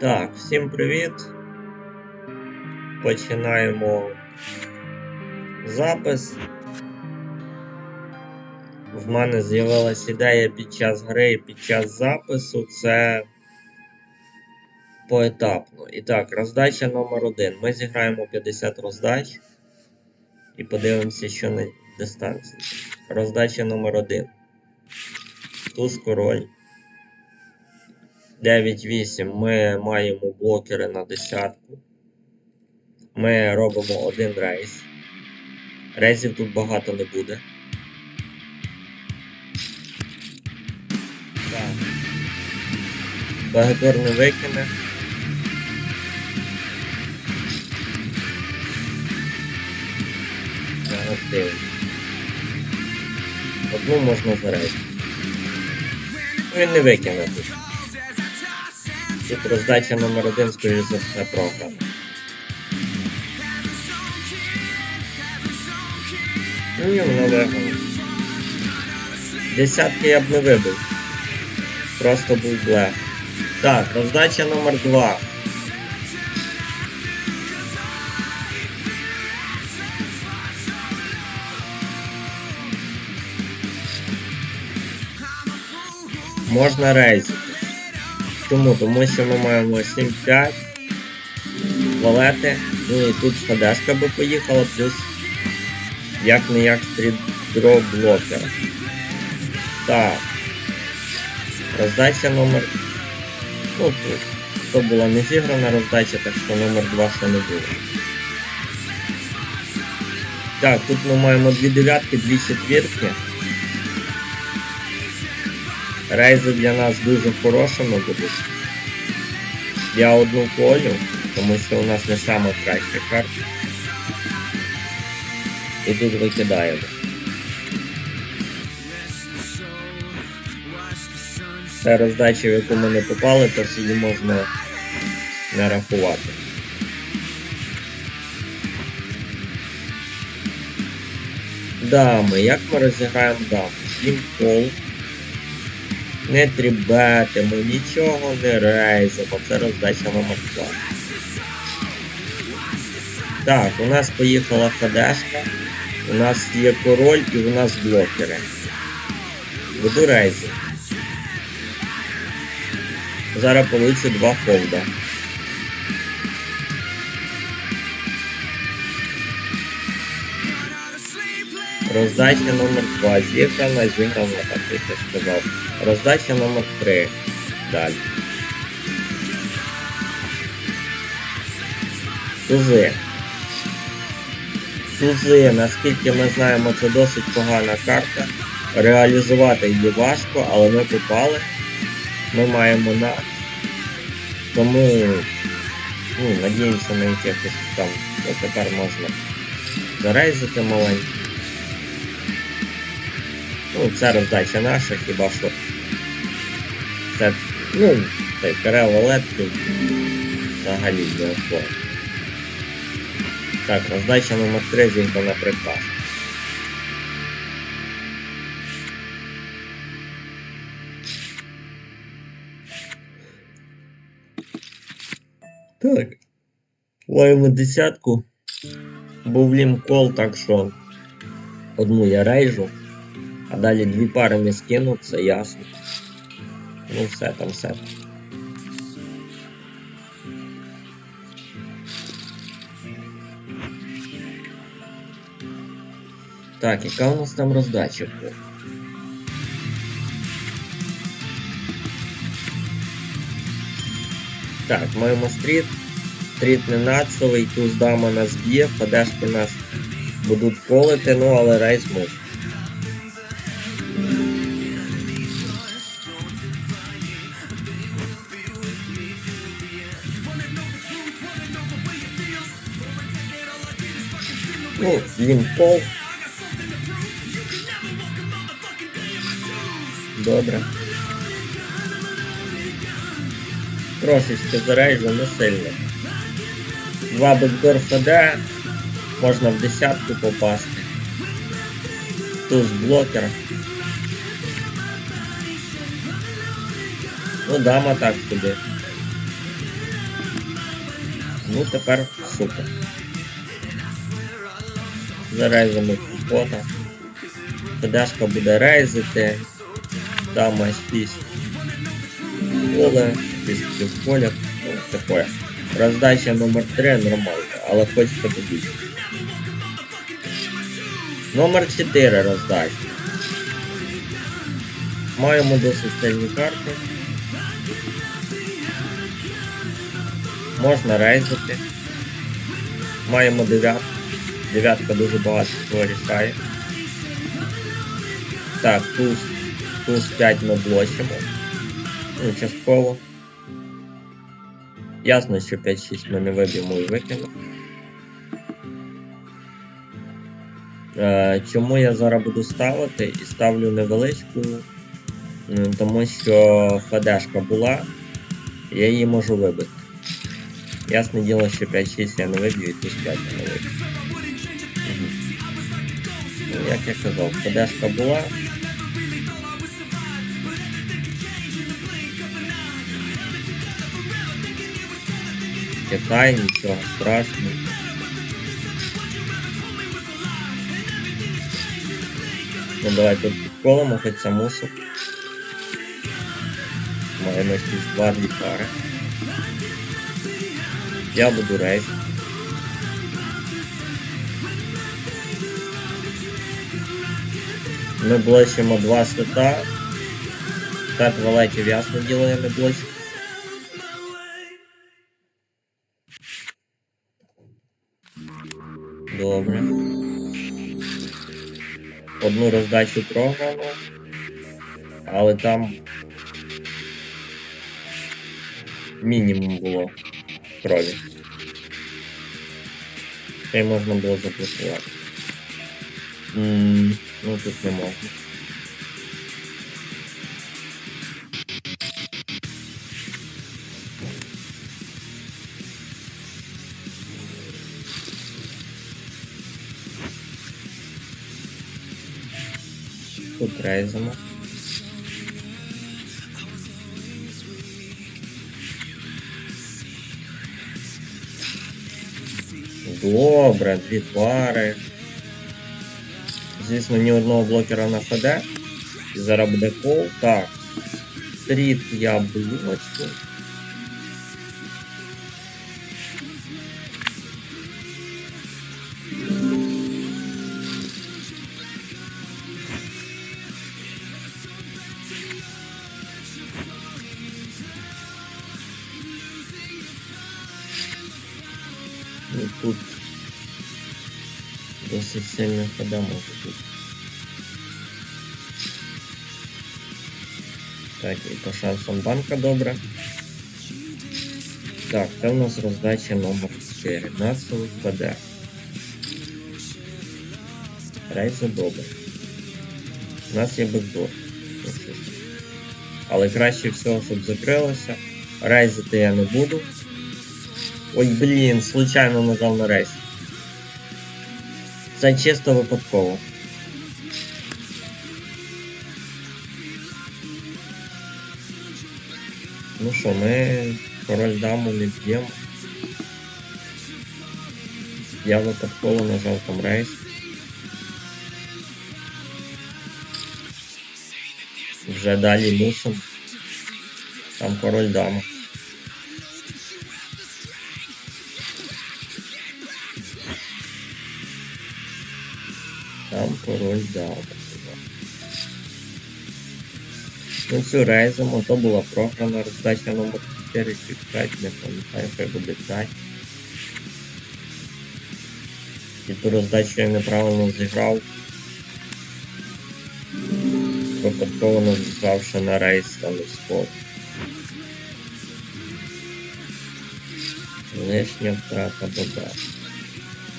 Так, всім привіт. Починаємо запис. В мене з'явилась ідея під час гри, і під час запису. Це поетапно. І так, роздача номер один. Ми зіграємо 50 роздач і подивимося, що на дистанції. Роздача номер один. Туз король. 9-8 ми маємо блокери на десятку. Ми робимо один рейс. Рейсів тут багато не буде. Так. Багатор не викине. Дивимось. Одну можна зарейсити. Він не викине тут. Тут роздача номер один, скоріш за все, програна. Ну і вона виграла. Десятки я б не вибив. Просто був блеф. Так, роздача номер два. Можна рейзити. Чому? Тому що ми маємо 7-5 валети. Ну і тут ходешка би поїхала, плюс як не як стрітдроп блокер. Так. Роздача номер. Ну тут. То була не зіграна роздача, так що номер 2 ще не було. Так, тут ми маємо дві дев'ятки, дві четвірки. Рейзи для нас дуже хорошими будуть. Я одну колю, тому що у нас не саме краща карта. І тут викидаємо. Це роздача, в яку ми не попали, то її можна не рахувати. Дами. Як ми розіграємо дами? Сім кол. Не трібетимо, нічого не рейзимо. Це роздача 2. Так, у нас поїхала ХДшка, У нас є король і у нас блокери. Веду рейзи. Зараз получу два фолда. Роздача номер 2. Зіграна, зіграна, так як я сказав. Роздача номер 3. Далі. Тузи. Тузи, наскільки ми знаємо, це досить погана карта. Реалізувати її важко, але ми попали. Ми маємо на. Тому ну, надіємося на якихось там. Тепер можна зарейзити маленько. Ну, це роздача наша, хіба що. Це, ну, цей карел взагалі не основа. Так, роздача номер 3 зіграна прекрасно. Так. Маємо десятку. Був лімкол, так що одну я рейжу, а далі дві пари не скину, це ясно. Ну все там все. Так, яка у нас там роздача була? Так, маємо стріт. Стріт не нацовий, туз дама нас б'є, ходешки нас будуть колити, ну але рейс може. Ну, лімпол. Добре. Трошечки зарейджу, не сильно. Два бекдор ФД, можна в десятку попасти. Туз блокер. Ну, дама так собі. Ну тепер супер. Зарейзимо фото. ПДшка буде рейзити. Дама 6. Поле, після поля, таке. Роздача номер 3 нормальна, але хочеться побільше. Номер 4 роздача. Маємо досить сильні карти. Можна рейзити. Маємо дев'ятку. Дев'ятка дуже багато чого рішає. Так, туз, туз 5 ми блочимо. Ну, частково. Ясно, що 5-6 ми не виб'ємо і викинемо. Е, чому я зараз буду ставити і ставлю невеличку, тому що ФДшка була, я її можу вибити. Ясне діло, що 5-6 я не виб'ю і туз 5 я не виб'ю. Як я казав, ФДшка була. Китай, нічого страшного. Ну давай тут підколимо хоч самусу. Маємо якісь два дві пари. Я буду рейс. Ми блочимо два свята. Так, валетів ясно діло я не. Добре. Одну роздачу програно, але там мінімум було крові. Це можна було заплюсувати. Ну тут не можна. Тут рейзимо. Добре, дві твари. Звісно, ні одного блокера на. І зараз буде кол. Так. Стріт я блочку. 10 может быть Так, и по шансам банка добра Так, це у нас роздача номер 4. Нас впаде. Рейси добре. У нас є бекдор. Але краще всього, щоб закрилося. Рейзити я не буду. Ой, блін, случайно нажав на рейс. Це чисто випадково. Ну що, ми король даму не б'ємо. Я випадково нажав там рейс. Вже далі мусимо. Там король дама. Дама. Ну цю рейзимо, то була програна роздача номер 4 чи 5, не пам'ятаю, хай буде 5. І ту роздачу я неправильно зіграв. Випадково назвавши на рейс там і спот. Лишня втрата добра.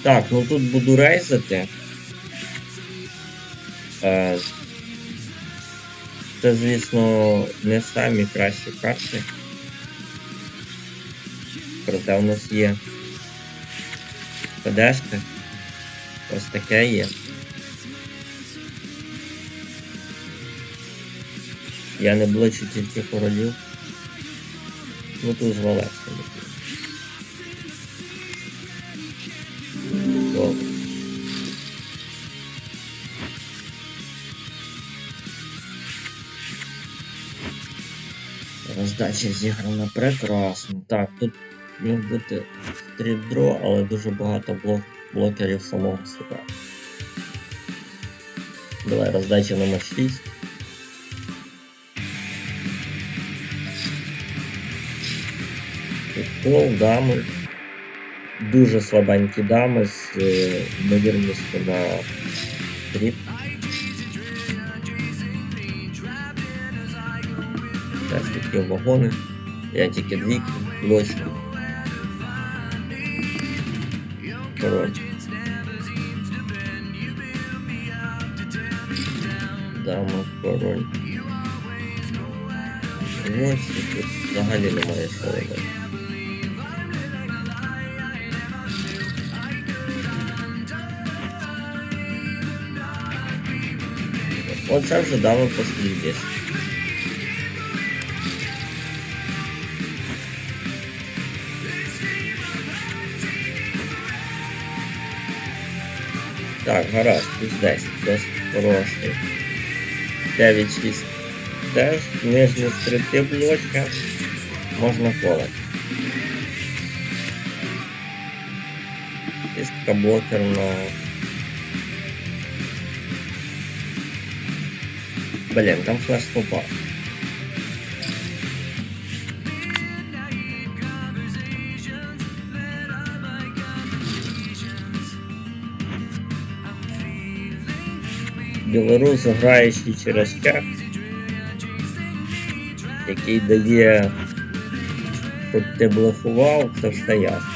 Так, ну тут буду рейзати. Е, Це, звісно, не самі кращі карти. Проте у нас є ПДшки. Ось таке є. Я не блочу тільки королів. Ну тут з Валерським. Роздача зіграна прекрасно. Так, тут міг бути стрітдро, але дуже багато блок... блокерів самого себе. Давай роздача номер 6. Кол, дами. Дуже слабенькі дами з е, ймовірністю на тріп. Такі вагони. Я тільки дві. Король. Дама, король. Ось тут взагалі немає робити. Оце вже дали послідність. Так, гаразд, плюс 10, досить хороший. 9-6 теж, нижні стрити блочка. Можна колати. Кістка блокерна. Блін, там флеш попав. Білорус граючи через чат, який дає, щоб ти блефував, це все ясно.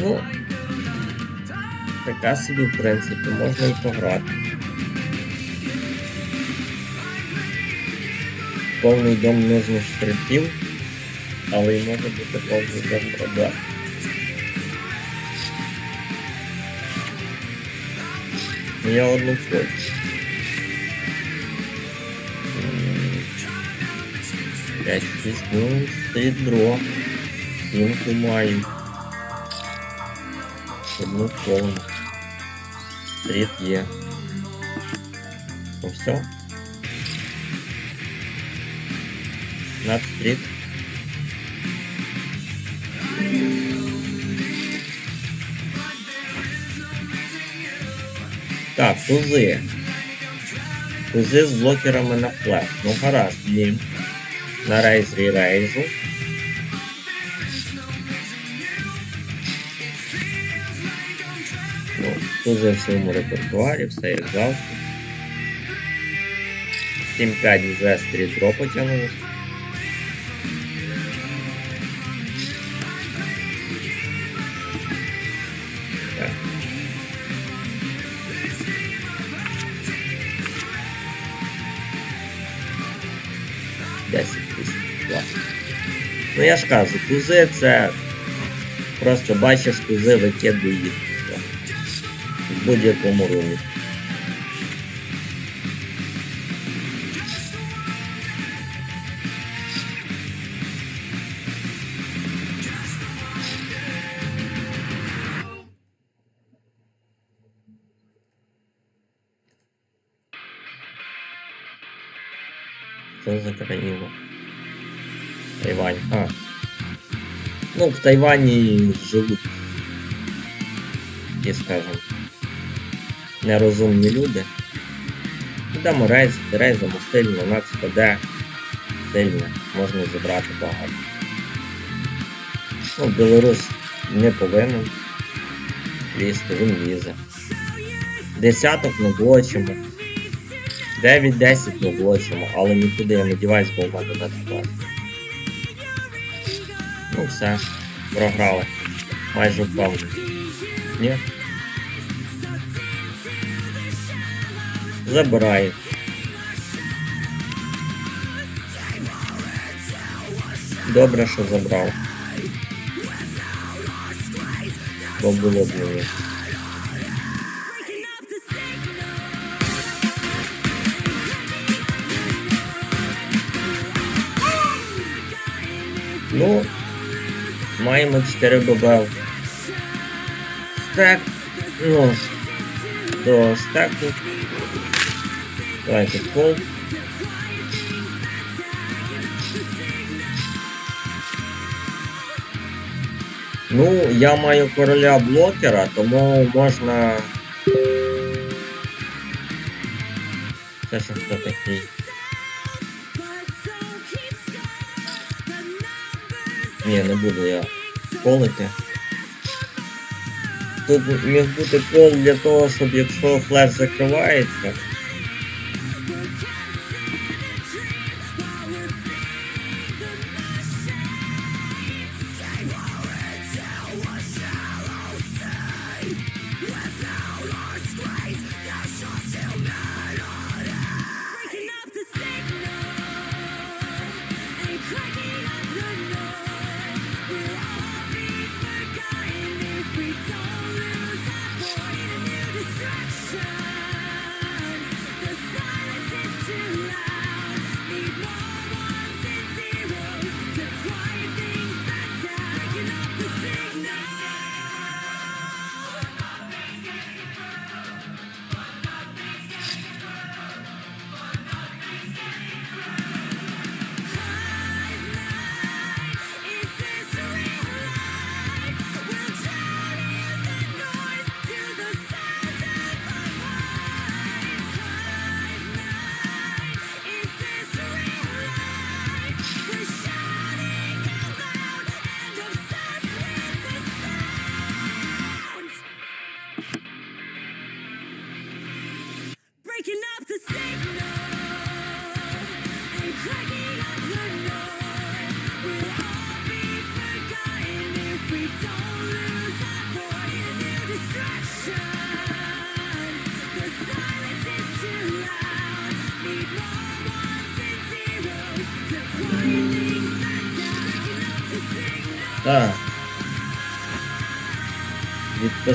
Ну, така собі, в принципі, можна і пограти. Повний дом нижніх штрихів, але й може бути повний дом рода. Я одну хочу. П'ять, шість, ну, стоїть дро. Сімку маю. Одну повну. Стріт є. Ну все. Над стріт. Так, тузи. Тузи з блокерами на флеш. Ну гаразд, блін. На рейзрі рейзу. Ну, тузи в своєму репертуарі, все як завжди. 7-5 вже стріт дро Ну я ж кажу, тузи це просто бачиш тузи, викидує їх. В будь-якому румі. Що за країна? Тайвань. А. Ну, в Тайвані живуть, і скажем, нерозумні люди. Йдемо рейс, рейзимо сильно, нас ПД сильно, можна зібрати багато. Ну, Білорус не повинен лізти, він лізе. Десяток не блочимо. 9-10 не блочимо, але нікуди я не діваюсь, бо в мене не склад. Все, програли. Майже впевнений. Ні? Забирає. Добре, що забрав. Бо було б мені. Ну, маємо 4 ББ. Так, ну, до стеку. Давайте пол. Ну, я маю короля блокера, тому можна. Це ще хто такий? Ні, не буду я колити. Тут міг бути кол для того, щоб якщо флеш закривається.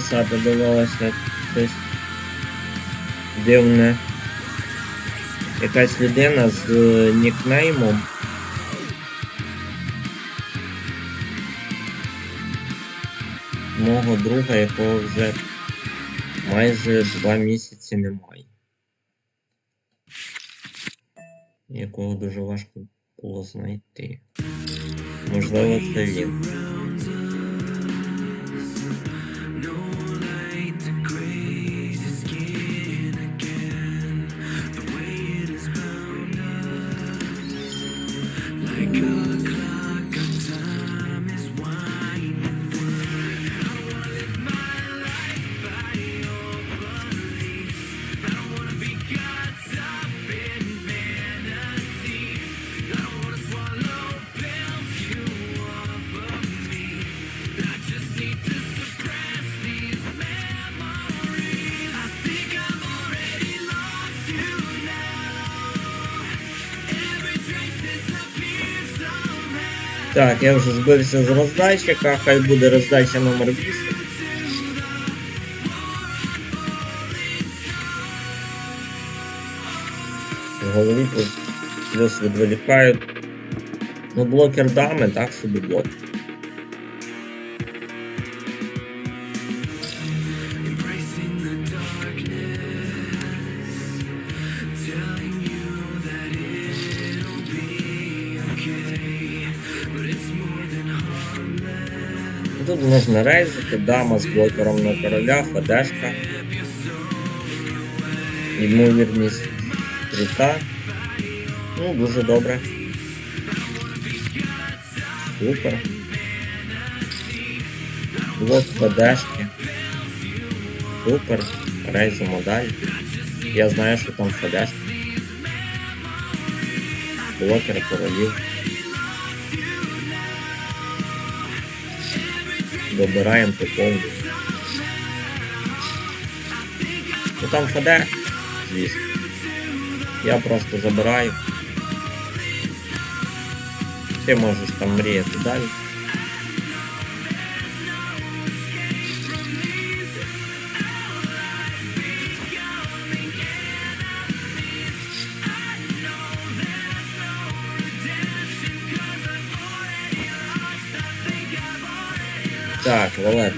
Відписати довелося щось дивне. Якась людина з е, нікнеймом. Мого друга, якого вже майже два місяці немає. Якого дуже важко було знайти. Можливо, це він. Так, я вже збився з роздатчика, хай буде роздача номер 8. В голові плюс відволікають. Ну, блокер дами, так собі блокер. можна рейзити, дама з блокером на короля, ФДшка. Ймовірність крута. Ну, дуже добре. Супер. Блок ФДшки. Супер. Рейзимо далі. Я знаю, що там ФДшка. Блокер королів. Добираємо по повній. Ну там ФД, звісно. Я просто забираю. Ти можеш там мріяти далі. Так, валет.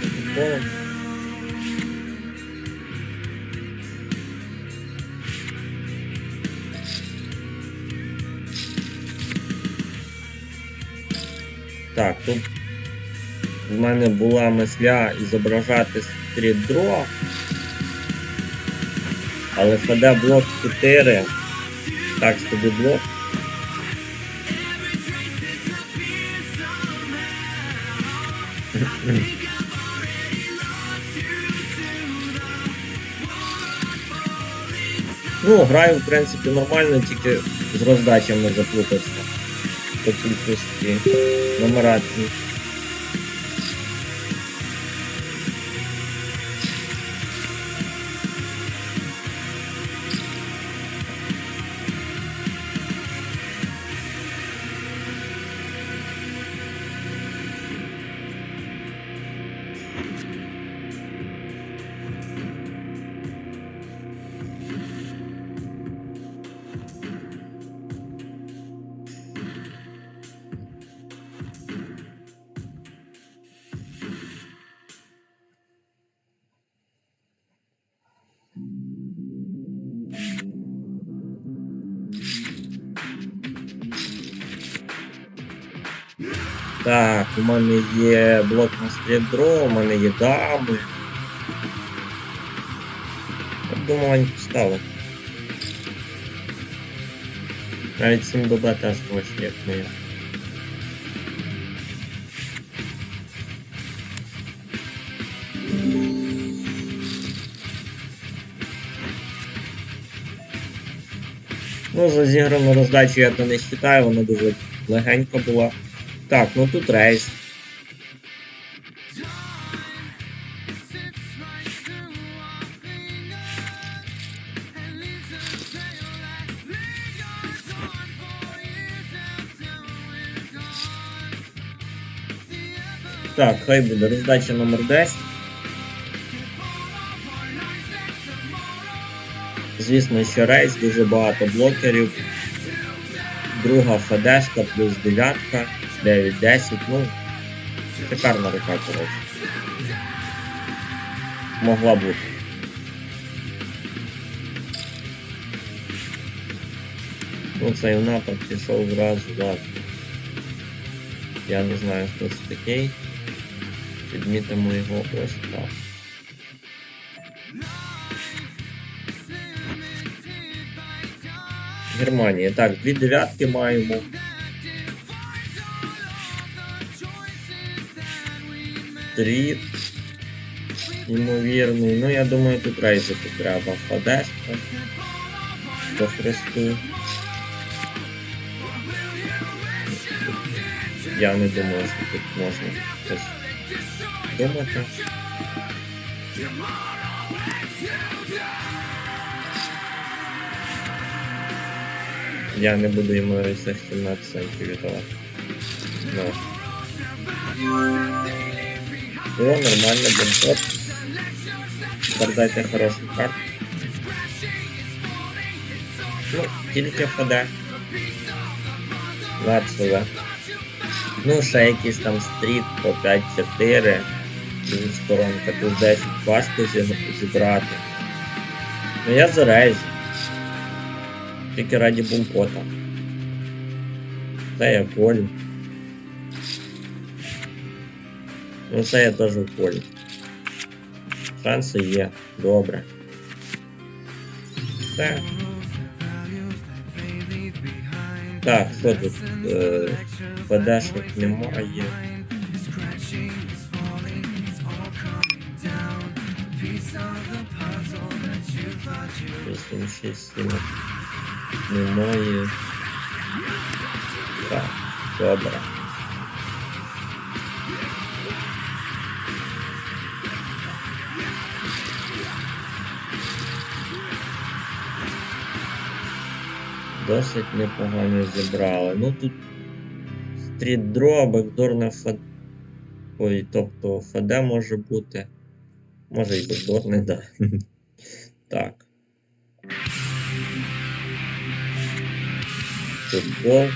Так, тут в мене була мисля зображати стріт-дро, але ФД блок 4, так, собі блок. Ну, граю, в принципі, нормально, тільки з роздачами заплутався. По кількості нумерації. Так, у мене є блок на стрідро, у мене є думаю, вони поставили. Навіть 7 ББ теж ось як не. Ну, за зіграну роздачу я то не вважаю, вона дуже легенька була. Так, ну тут рейс. Так, хай буде роздача номер 10. Звісно, що рейс, дуже багато блокерів. Друга ФДшка плюс дев'ятка, 9-10, ну, шикарна рука, коротше. Могла бути. Ну, цей напад пішов зразу, ладно. Я не знаю, хто це такий. Підмітимо його ось так. Германія. Так, дві дев'ятки маємо. Тріт. Ймовірний. Ну, я думаю, тут рейзити треба. Фадешка. По хресту. Я не думаю, що тут можна щось думати. Я не буду йому навіть 17 центів віддавати. Ну. О, нормально, бомбот. Дайте хорошу карту. Ну, тільки ФД. Лапсове. Ну, ще якийсь там стріт по 5-4. Зі сторонка тут 10 важко зі- зібрати. Ну я зарейзу. Тільки раді бумпота. Це я в Ну це я теж в полі. Шанси є. Добре. Все. Так, що тут? Е, ПДшок немає. 8, 6, 7. Немає. Так, добре. Досить непогано зібрали. Ну тут стріт дро, бекдор на ФД. Ой, тобто ФД може бути. Може і бекдор не да. Так. Футбол.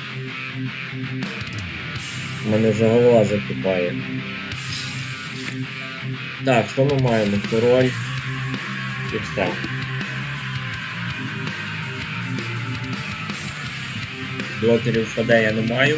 У мене вже голова закипає. Так, що ми маємо? Король. І все. Блокерів ФД я не маю.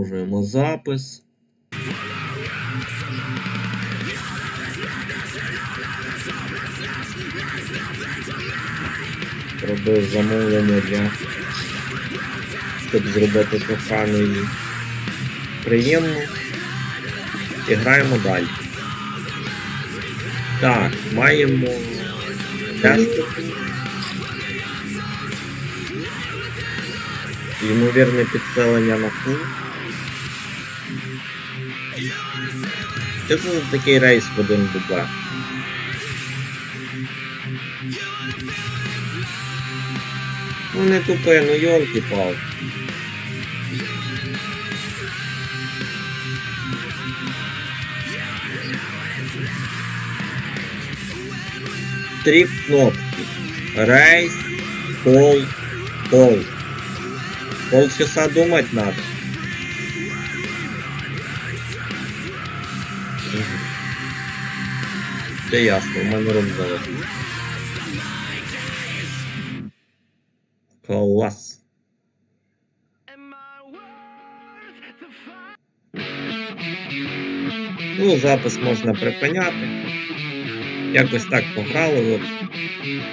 Продовжуємо запис. Робив замовлення для щоб зробити коханої приємно. І граємо далі. Так, маємо тест. Ймовірне підселення на фул. Це за такий рейс в один ББ? Ну не тупи, ну йолки пал. Три кнопки. Рейс, пол, пол. Полчаса думать надо. Все ясно, у мене залетів. Клас. Ну, запис можна припиняти. Якось так пограли.